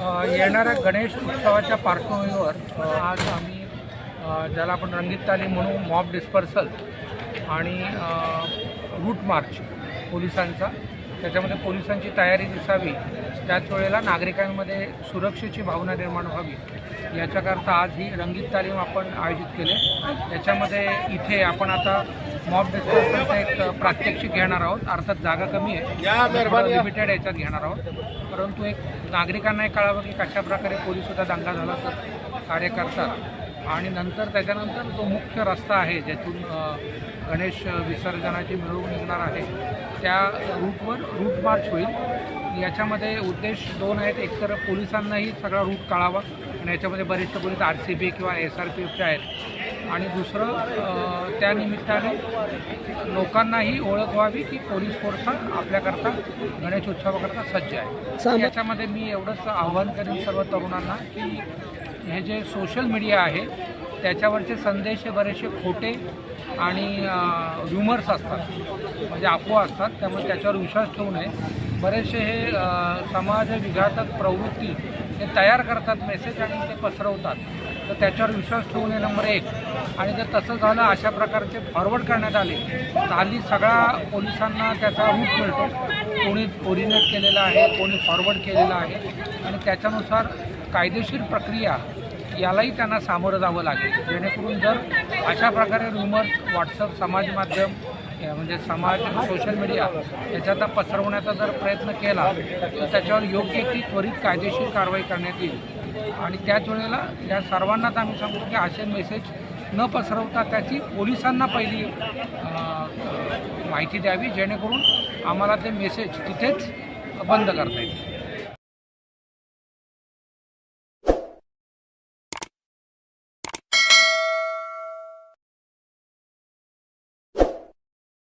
येणाऱ्या गणेश उत्सवाच्या पार्श्वभूमीवर आज आम्ही ज्याला आपण रंगीत तालीम म्हणू मॉब डिस्पर्सल आणि रूट मार्च पोलिसांचा. त्याच्यामध्ये पोलिसांची तयारी दिसावी. त्याच वेळेला नागरिकांमध्ये सुरक्षेची भावना निर्माण व्हावी. याच्याकरता आज ही रंगीत तालीम आपण आयोजित केले. याच्यामध्ये इथे आपण आता मॉब डिस्पर्सलचं एक प्रात्यक्षिक घेणार आहोत. अर्थात जागा कमी आहे. लिमिटेड याच्यात घेणार आहोत. परंतु एक नागरिकांना एक कळावं की कशा प्रकारे पोलीससुद्धा दंगा झाला तर कार्य करतात. आणि नंतर त्याच्यानंतर जो मुख्य रस्ता आहे ज्यातून गणेश विसर्जनाची मिरवणूक निघणार आहे त्या रूटवर रूट मार्च होईल. याच्यामध्ये उद्देश दोन आहेत. एकतर पोलिसांनाही सगळा रूट कळावा. आणि याच्यामध्ये बरेचसे पोलीस आर सी बी किंवा एस आर पी एफचे आहेत. आणि दुसरं अ, त्या निमित्ताने लोकांनाही ओळख व्हावी की पोलीस फोर्स आपल्याकरता गणेश उत्सवाकरता सज्ज आहे. याच्यामध्ये मी एवढंच आव्हान करेन सर्व तरुणांना की हे जे सोशल मीडिया आहे त्याच्यावरचे संदेश हे बरेचसे खोटे आणि र्युमर्स असतात. म्हणजे अफवा असतात त्यामुळे त्याच्यावर विश्वास ठेवू नये. बरेचसे हे अ, समाज विघातक प्रवृत्ती हे तयार करतात मेसेज आणि ते पसरवतात. तर त्याच्यावर विश्वास ठेवू नये नंबर एक. आणि जर तसं झालं अशा प्रकारचे फॉरवर्ड करण्यात आले तर हल्ली सगळा पोलिसांना त्याचा रूप मिळतो. कोणी ओरिजिनेट केलेला आहे कोणी फॉरवर्ड केलेला आहे. आणि त्याच्यानुसार कायदेशीर प्रक्रिया यालाही त्यांना सामोरं जावं लागेल. जेणेकरून जर अशा प्रकारे रुमर्स व्हॉट्सअप समाज माध्यम म्हणजे समाज सोशल मीडिया याच्यात पसरवण्याचा जर प्रयत्न केला तर त्याच्यावर योग्य ती त्वरित कायदेशीर कारवाई करण्यात येईल. आणि त्याच वेळेला या सर्वांनाच आम्ही सांगतो की असे मेसेज न पसरवता त्याची पोलिसांना पहिली माहिती द्यावी जेणेकरून आम्हाला ते मेसेज तिथेच बंद करता येईल.